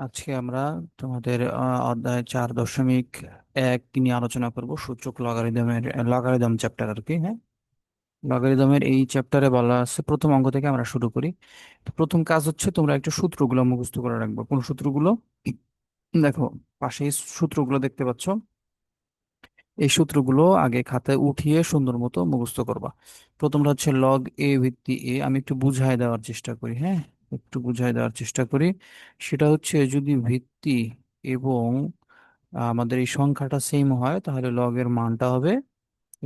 আজকে আমরা তোমাদের অধ্যায় চার দশমিক এক নিয়ে আলোচনা করব সূচক লগারিদমের, লগারিদম চ্যাপ্টার আর কি হ্যাঁ? লগারিদমের এই চ্যাপ্টারে বলা আছে, প্রথম অঙ্ক থেকে আমরা শুরু করি। তো প্রথম কাজ হচ্ছে তোমরা একটু সূত্রগুলো মুখস্থ করে রাখব। কোন সূত্রগুলো? দেখো পাশে সূত্রগুলো দেখতে পাচ্ছ। এই সূত্রগুলো আগে খাতায় উঠিয়ে সুন্দর মতো মুখস্থ করবা। প্রথমটা হচ্ছে লগ এ ভিত্তি এ আমি একটু বুঝায় দেওয়ার চেষ্টা করি হ্যাঁ? একটু বুঝাই দেওয়ার চেষ্টা করি। সেটা হচ্ছে যদি ভিত্তি এবং আমাদের এই সংখ্যাটা সেম হয়, তাহলে লগ এর মানটা হবে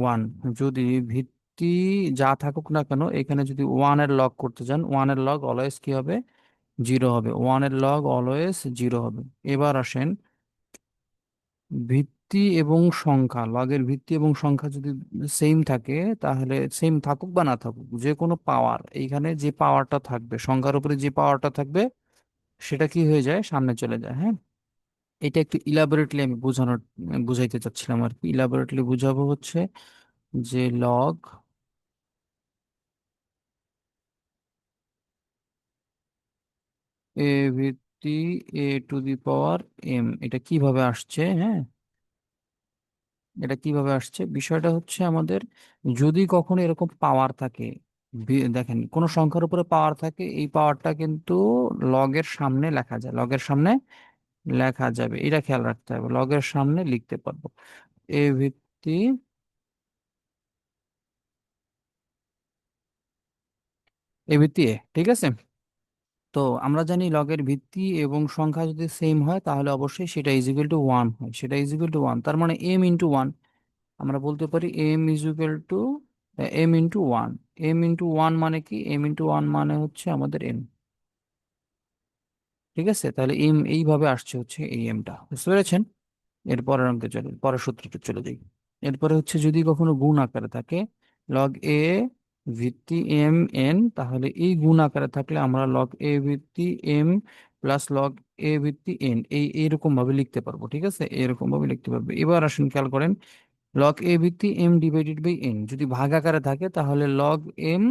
ওয়ান যদি ভিত্তি যা থাকুক না কেন, এখানে যদি ওয়ানের লগ করতে চান ওয়ানের লগ অলওয়েজ কি হবে? জিরো হবে। ওয়ানের লগ অলওয়েজ জিরো হবে। এবার আসেন, ভিত্তি এবং সংখ্যা লগের ভিত্তি এবং সংখ্যা যদি সেম থাকে, তাহলে সেম থাকুক বা না থাকুক, যে কোনো পাওয়ার এইখানে যে পাওয়ারটা থাকবে, সংখ্যার উপরে যে পাওয়ারটা থাকবে, সেটা কি হয়ে যায়? সামনে চলে যায় হ্যাঁ? এটা একটু ইলাবোরেটলি আমি বোঝানোর, বুঝাইতে চাচ্ছিলাম আর কি। ইলাবোরেটলি বুঝাবো হচ্ছে যে লগ এ ভিত্তি এ টু দি পাওয়ার এম এটা কীভাবে আসছে হ্যাঁ? এটা কীভাবে আসছে? বিষয়টা হচ্ছে আমাদের যদি কখনো এরকম পাওয়ার থাকে দেখেন কোন সংখ্যার উপরে পাওয়ার থাকে, এই পাওয়ারটা কিন্তু লগের সামনে লেখা যায়। লগের সামনে লেখা যাবে। এটা খেয়াল রাখতে হবে। লগের সামনে লিখতে পারব। এ ভিত্তি এ ভিত্তি এ, ঠিক আছে? তো আমরা জানি লগের ভিত্তি এবং সংখ্যা যদি সেম হয়, তাহলে অবশ্যই সেটা ইজিক্যাল টু ওয়ান হয়। সেটা ইজিক্যাল টু ওয়ান তার মানে এম ইন্টু ওয়ান আমরা বলতে পারি M is equal to M into one M into one মানে কি? এম ইন্টু ওয়ান মানে হচ্ছে আমাদের এম ঠিক আছে? তাহলে এম এইভাবে আসছে হচ্ছে এই এমটা বুঝতে পেরেছেন? এর পরের অঙ্কে চলে, পরের সূত্রটা চলে যাই। এরপরে হচ্ছে যদি কখনো গুণ আকারে থাকে লগ এ ভিত্তি এম এন তাহলে এই গুণ আকারে থাকলে আমরা লগ এ ভিত্তি এম প্লাস লগ এ ভিত্তি এন এই এইরকম ভাবে লিখতে পারব, ঠিক আছে? এরকম ভাবে লিখতে পারব। এবার আসুন খেয়াল করেন লগ এ ভিত্তি এম ডিভাইডেড বাই এন যদি ভাগ আকারে থাকে তাহলে log M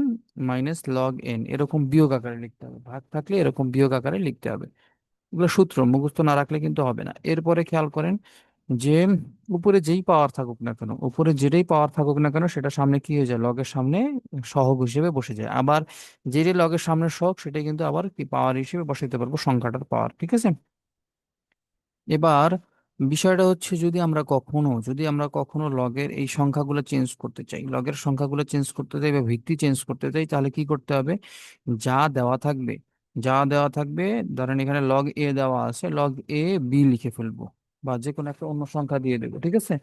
minus log N এরকম বিয়োগ আকারে লিখতে হবে। ভাগ থাকলে এরকম বিয়োগ আকারে লিখতে হবে। এগুলো সূত্র, মুখস্থ না রাখলে কিন্তু হবে না। এরপরে খেয়াল করেন যে উপরে যেই পাওয়ার থাকুক না কেন, উপরে যেটাই পাওয়ার থাকুক না কেন, সেটা সামনে কি হয়ে যায়? লগের সামনে সহগ হিসেবে বসে যায়। আবার যেটাই লগের সামনে সহগ সেটাই কিন্তু আবার কি পাওয়ার হিসেবে বসাইতে পারব? সংখ্যাটার পাওয়ার ঠিক আছে? এবার বিষয়টা হচ্ছে যদি আমরা কখনো, যদি আমরা কখনো লগের এই সংখ্যাগুলো চেঞ্জ করতে চাই লগের সংখ্যাগুলো চেঞ্জ করতে চাই বা ভিত্তি চেঞ্জ করতে চাই, তাহলে কি করতে হবে? যা দেওয়া থাকবে, যা দেওয়া থাকবে, ধরেন এখানে লগ এ দেওয়া আছে লগ এ বি লিখে ফেলব। বা যে কোনো একটা অন্য সংখ্যা দিয়ে দেবো, ঠিক আছে?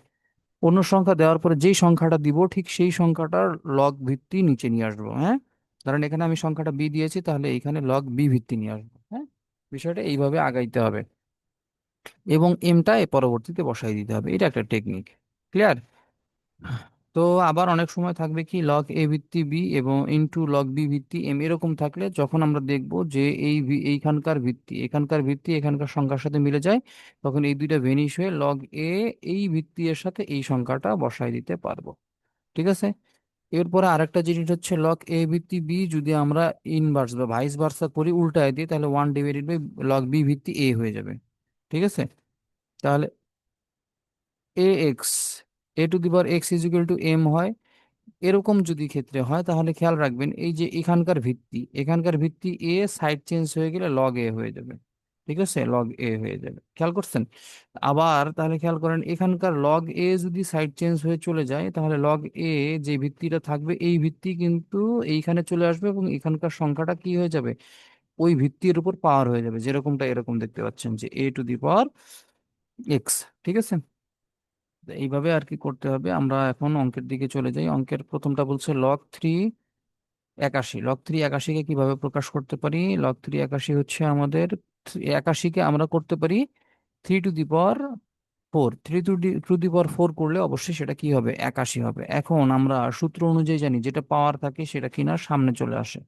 অন্য সংখ্যা দেওয়ার পরে যেই সংখ্যাটা দিব, ঠিক সেই সংখ্যাটার লগ ভিত্তি নিচে নিয়ে আসব হ্যাঁ? ধরেন এখানে আমি সংখ্যাটা বি দিয়েছি, তাহলে এখানে লগ বি ভিত্তি নিয়ে আসব হ্যাঁ? বিষয়টা এইভাবে আগাইতে হবে। এবং এমটা পরবর্তীতে বসাই দিতে হবে, এটা একটা টেকনিক ক্লিয়ার তো আবার অনেক সময় থাকবে কি লগ এ ভিত্তি বি এবং ইনটু লগ বি ভিত্তি এম এরকম থাকলে যখন আমরা দেখব যে এই এইখানকার ভিত্তি, এখানকার ভিত্তি, এখানকার সংখ্যার সাথে মিলে যায়, তখন এই দুইটা ভেনিশ হয়ে লগ এ এই ভিত্তি এর সাথে এই সংখ্যাটা বসাই দিতে পারব। ঠিক আছে? এরপরে আরেকটা জিনিস হচ্ছে লগ এ ভিত্তি বি যদি আমরা ইনভার্স বা ভাইস ভার্সা করি, উল্টায় দিই, তাহলে one divided by log B ভিত্তি এ হয়ে যাবে। ঠিক আছে? তাহলে A X A to the power X is equal to M হয়, এরকম যদি ক্ষেত্রে হয়, তাহলে খেয়াল রাখবেন, এই যে এখানকার ভিত্তি এখানকার ভিত্তি এ সাইড চেঞ্জ হয়ে গেলে লগ এ হয়ে যাবে, ঠিক আছে? লগ এ হয়ে যাবে, খেয়াল করছেন? আবার তাহলে খেয়াল করেন, এখানকার লগ এ যদি সাইড চেঞ্জ হয়ে চলে যায়, তাহলে লগ এ যে ভিত্তিটা থাকবে, এই ভিত্তি কিন্তু এইখানে চলে আসবে এবং এখানকার সংখ্যাটা কি হয়ে যাবে? ওই ভিত্তির উপর পাওয়ার হয়ে যাবে, যেরকমটা এরকম দেখতে পাচ্ছেন যে এ টু দি পাওয়ার এক্স ঠিক আছে? এইভাবে আর কি করতে হবে। আমরা এখন অঙ্কের দিকে চলে যাই। অঙ্কের প্রথমটা বলছে লগ থ্রি একাশি। লগ থ্রি একাশিকে কীভাবে প্রকাশ করতে পারি? লগ থ্রি একাশি হচ্ছে আমাদের একাশিকে আমরা করতে পারি three to the power four three to the to the power four করলে অবশ্যই সেটা কি হবে? একাশি হবে। এখন আমরা সূত্র অনুযায়ী জানি, যেটা পাওয়ার থাকে সেটা কিনা সামনে চলে আসে।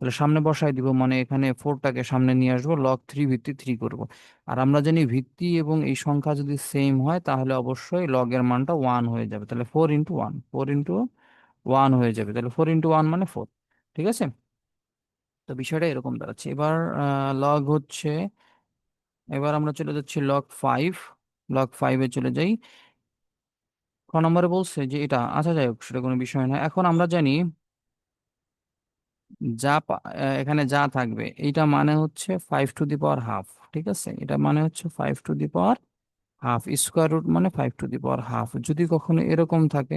তাহলে সামনে বসাই দিব মানে এখানে ফোরটাকে সামনে নিয়ে আসব লগ থ্রি ভিত্তি থ্রি করব। আর আমরা জানি ভিত্তি এবং এই সংখ্যা যদি সেম হয়, তাহলে অবশ্যই লগ এর মানটা ওয়ান হয়ে যাবে। তাহলে four into one four into one হয়ে যাবে। তাহলে ফোর ইন্টু ওয়ান মানে ফোর ঠিক আছে? তো বিষয়টা এরকম দাঁড়াচ্ছে। এবার লগ হচ্ছে, এবার আমরা চলে যাচ্ছি লগ ফাইভ লগ ফাইভে চলে যাই। ক নম্বরে বলছে যে এটা আচ্ছা যাই হোক, সেটা কোনো বিষয় না। এখন আমরা জানি যা এখানে যা থাকবে, এইটা মানে হচ্ছে five to the power half ঠিক আছে? এটা মানে হচ্ছে five to the power half square root মানে five to the power half যদি কখনো এরকম থাকে।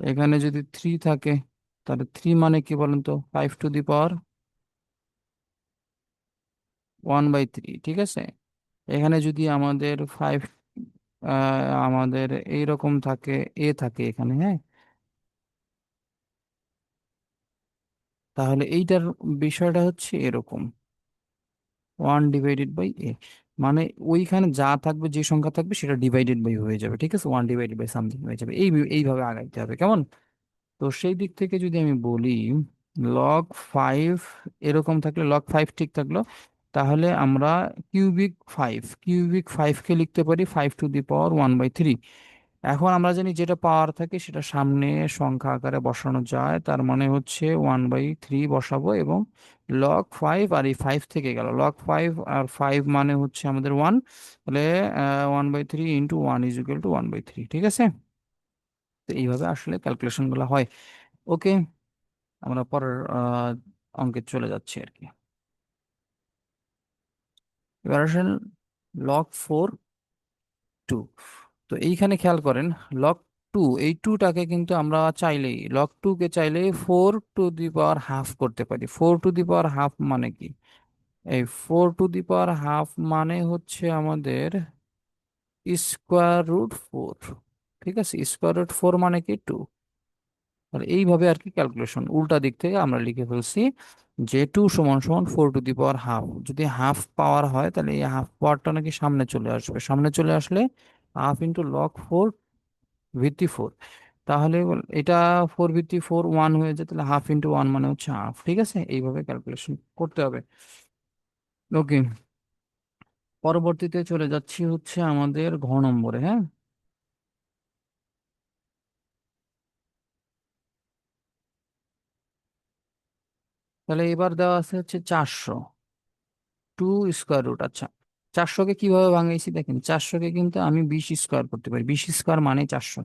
এখানে যদি থ্রি থাকে, তাহলে থ্রি মানে কি বলেন তো five to the power one by three ঠিক আছে? এখানে যদি আমাদের ফাইভ আমাদের এইরকম থাকে, এ থাকে এখানে হ্যাঁ? তাহলে এইটার বিষয়টা হচ্ছে এরকম। ওয়ান ডিভাইডেড বাই এ মানে ওইখানে যা থাকবে, যে সংখ্যা থাকবে, সেটা ডিভাইডেড বাই হয়ে যাবে, ঠিক আছে? ওয়ান ডিভাইডেড বাই সামথিং হয়ে যাবে। এই, এইভাবে আগাইতে হবে, কেমন? তো সেই দিক থেকে যদি আমি বলি লগ ফাইভ এরকম থাকলে লগ ফাইভ ঠিক থাকল, তাহলে আমরা কিউবিক ফাইভ কিউবিক ফাইভকে লিখতে পারি five to the power one by three এখন আমরা জানি যেটা পাওয়ার থাকে সেটা সামনে সংখ্যা আকারে বসানো যায়। তার মানে হচ্ছে ওয়ান বাই থ্রি বসাবো এবং লগ ফাইভ আর এই ফাইভ থেকে গেল। লগ ফাইভ আর ফাইভ মানে হচ্ছে আমাদের ওয়ান তাহলে one by three into one is equal to one by three ঠিক আছে? তো এইভাবে আসলে ক্যালকুলেশনগুলো হয়। ওকে আমরা পরের অঙ্কে চলে যাচ্ছি আর কি। এবার আসেন লগ ফোর টু তো এইখানে খেয়াল করেন লগ টু এই টুটাকে কিন্তু আমরা চাইলেই লগ টু কে চাইলেই four to the power half করতে পারি। Four to the power half মানে কি? এই four to the power half মানে হচ্ছে আমাদের স্কোয়ার রুট ফোর ঠিক আছে? স্কোয়ার রুট ফোর মানে কি? টু আর এইভাবে আর কি ক্যালকুলেশন উল্টা দিক থেকে আমরা লিখে ফেলছি যে টু সমান সমান four to the power half যদি হাফ পাওয়ার হয়, তাহলে এই হাফ পাওয়ারটা নাকি সামনে চলে আসবে। সামনে চলে আসলে হাফ ইন্টু লগ ফোর ভিত্তি ফোর তাহলে এটা ফোর ভিত্তি ফোর ওয়ান হয়ে যায়, তাহলে হাফ ইন্টু ওয়ান মানে হচ্ছে হাফ ঠিক আছে? এইভাবে ক্যালকুলেশন করতে হবে। ওকে পরবর্তীতে চলে যাচ্ছি হচ্ছে আমাদের ঘ নম্বরে হ্যাঁ? তাহলে এবার দেওয়া আছে হচ্ছে চারশো। টু স্কোয়ার রুট আচ্ছা। চারশোকে কীভাবে ভাঙাইছি দেখেন চারশোকে কিন্তু আমি বিশ স্কোয়ার করতে পারি। বিশ স্কোয়ার মানে চারশো।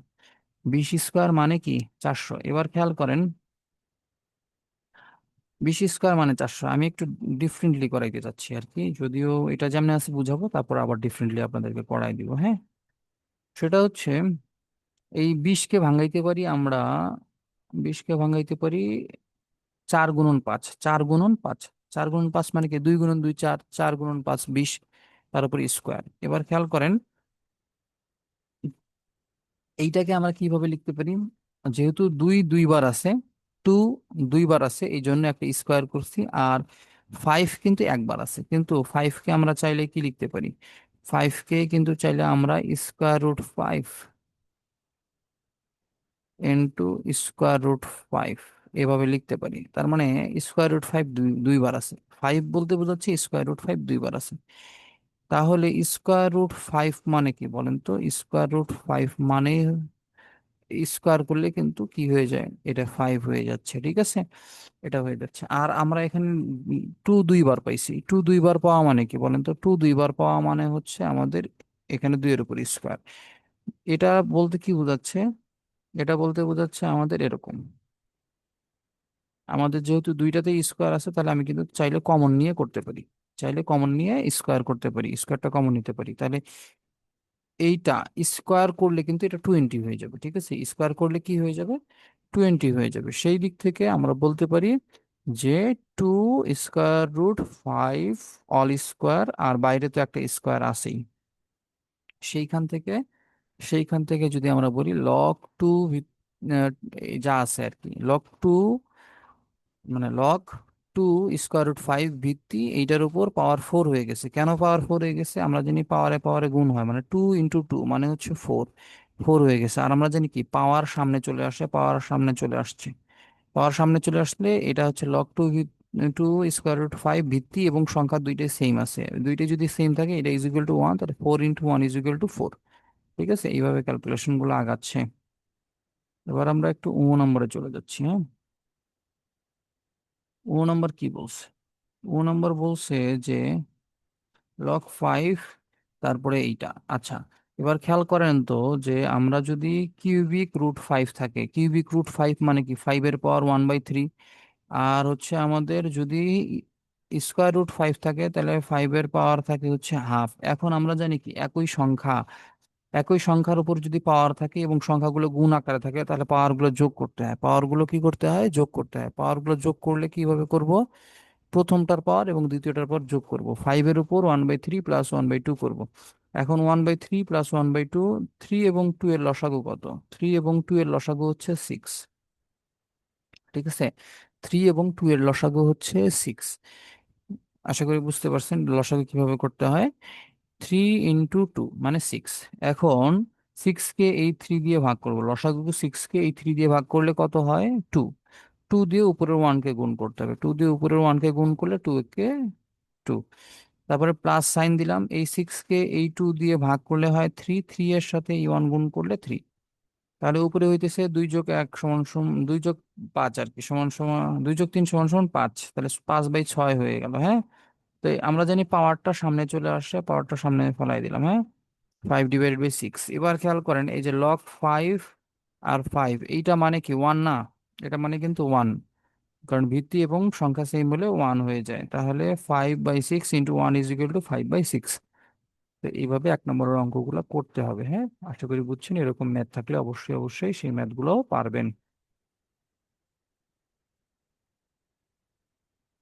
বিশ স্কোয়ার মানে কি? চারশো। এবার খেয়াল করেন, বিশ স্কোয়ার মানে চারশো। আমি একটু ডিফারেন্টলি করাইতে চাচ্ছি আর কি, যদিও এটা যেমন আছে বুঝাবো, তারপর আবার ডিফারেন্টলি আপনাদেরকে করাই দিব হ্যাঁ? সেটা হচ্ছে, এই বিশকে ভাঙাইতে পারি আমরা বিশকে ভাঙাইতে পারি চার গুণন পাঁচ। চার গুণন পাঁচ। চার গুণন পাঁচ মানে কি? দুই গুণন দুই চার চার গুণন পাঁচ বিশ। তার উপর স্কোয়ার এবার খেয়াল করেন, এইটাকে আমরা কীভাবে লিখতে পারি? যেহেতু দুই দুইবার আছে, টু দুইবার আছে, এই জন্য একটা স্কোয়ার করছি, আর ফাইভ কিন্তু একবার আছে। কিন্তু ফাইভ কে আমরা চাইলে কি লিখতে পারি? ফাইভ কে কিন্তু চাইলে আমরা square root five into square root five এভাবে লিখতে পারি। তার মানে স্কোয়ার রুট ফাইভ দুই, দুইবার আছে। ফাইভ বলতে বোঝাচ্ছে স্কোয়ার রুট ফাইভ দুইবার আছে। তাহলে স্কোয়ার রুট ফাইভ মানে কি বলেন তো? স্কোয়ার রুট ফাইভ মানে স্কোয়ার করলে কিন্তু কি হয়ে যায়? এটা ফাইভ হয়ে যাচ্ছে, ঠিক আছে? এটা হয়ে যাচ্ছে। আর আমরা এখানে টু দুইবার পাইছি। টু দুইবার পাওয়া মানে কি বলেন তো? টু দুইবার পাওয়া মানে হচ্ছে আমাদের এখানে দুইয়ের উপর স্কোয়ার এটা বলতে কি বোঝাচ্ছে? এটা বলতে বোঝাচ্ছে আমাদের এরকম। আমাদের যেহেতু দুইটাতে স্কোয়ার আছে, তাহলে আমি কিন্তু চাইলে কমন নিয়ে করতে পারি। চাইলে কমন নিয়ে স্কোয়ার করতে পারি স্কোয়ারটা কমন নিতে পারি। তাহলে এইটা স্কোয়ার করলে কিন্তু এটা টোয়েন্টি হয়ে যাবে, ঠিক আছে? স্কোয়ার করলে কি হয়ে যাবে? টোয়েন্টি হয়ে যাবে। সেই দিক থেকে আমরা বলতে পারি যে two square root five all square আর বাইরে তো একটা স্কোয়ার আছেই। সেইখান থেকে সেইখান থেকে যদি আমরা বলি লক টু যা আছে আর কি লক টু মানে log two square root five ভিত্তি এইটার উপর পাওয়ার ফোর হয়ে গেছে। কেন পাওয়ার ফোর হয়ে গেছে? আমরা জানি পাওয়ারে পাওয়ারে গুণ হয় মানে টু ইন্টু টু মানে হচ্ছে ফোর ফোর হয়ে গেছে। আর আমরা জানি কি? পাওয়ার সামনে চলে আসে পাওয়ার সামনে চলে আসছে। পাওয়ার সামনে চলে আসলে এটা হচ্ছে log two two square root five ভিত্তি এবং সংখ্যা দুইটাই সেম আছে। দুইটাই যদি সেম থাকে, এটা ইজ ইকুয়াল টু ওয়ান তাহলে four into one is equal to four ঠিক আছে? এইভাবে ক্যালকুলেশনগুলো আগাচ্ছে। এবার আমরা একটু ও নম্বরে চলে যাচ্ছি হ্যাঁ? ও নম্বর কি বলছে? ও নম্বর বলছে যে লগ ফাইভ তারপরে এইটা। আচ্ছা এবার খেয়াল করেন তো যে আমরা যদি কিউবিক রুট ফাইভ থাকে কিউবিক রুট ফাইভ মানে কি? ফাইভের পাওয়ার ওয়ান বাই থ্রি আর হচ্ছে আমাদের যদি স্কোয়ার রুট ফাইভ থাকে, তাহলে ফাইভের পাওয়ার থাকে হচ্ছে হাফ এখন আমরা জানি কি? একই সংখ্যা। একই সংখ্যার উপর যদি পাওয়ার থাকে এবং সংখ্যাগুলো গুণ আকারে থাকে, তাহলে পাওয়ারগুলো যোগ করতে হয়। পাওয়ারগুলো কি করতে হয়? যোগ করতে হয়। পাওয়ারগুলো যোগ করলে কীভাবে করব? প্রথমটার পাওয়ার এবং দ্বিতীয়টার পাওয়ার যোগ করব। ফাইভের উপর one by three plus one by two করব। এখন one by three plus one by two three এবং টু এর লসাগু কত? থ্রি এবং টু এর লসাগু হচ্ছে সিক্স ঠিক আছে? থ্রি এবং টু এর লসাগু হচ্ছে সিক্স আশা করি বুঝতে পারছেন লসাগু কীভাবে করতে হয়? থ্রি ইন্টু টু মানে সিক্স এখন সিক্স কে এই থ্রি দিয়ে ভাগ করব। লসাগু সিক্স কে এই থ্রি দিয়ে ভাগ করলে কত হয়? টু টু দিয়ে উপরের ওয়ানকে গুণ করতে হবে। টু দিয়ে উপরের ওয়ানকে গুণ করলে টু কে টু তারপরে প্লাস সাইন দিলাম। এই সিক্স কে এই টু দিয়ে ভাগ করলে হয় থ্রি থ্রি এর সাথে এই ওয়ান গুণ করলে থ্রি তাহলে উপরে হইতেছে দুই যোগ এক সমান সমান দুই যোগ পাঁচ আর কি, সমান সমান, দুই যোগ তিন সমান সমান পাঁচ। তাহলে পাঁচ বাই ছয় হয়ে গেল হ্যাঁ? তো আমরা জানি পাওয়ারটা সামনে চলে আসছে পাওয়ারটা সামনে ফেলাই দিলাম হ্যাঁ? ফাইভ ডিভাইডেড বাই সিক্স এবার খেয়াল করেন, এই যে লগ ফাইভ আর ফাইভ এইটা মানে কি? ওয়ান না, এটা মানে কিন্তু ওয়ান কারণ ভিত্তি এবং সংখ্যা সেম হলে ওয়ান হয়ে যায়। তাহলে five by six into one is equal to five by six তো এইভাবে এক নম্বরের অঙ্কগুলো করতে হবে হ্যাঁ? আশা করি বুঝছেন, এরকম ম্যাথ থাকলে অবশ্যই অবশ্যই সেই ম্যাথগুলোও পারবেন।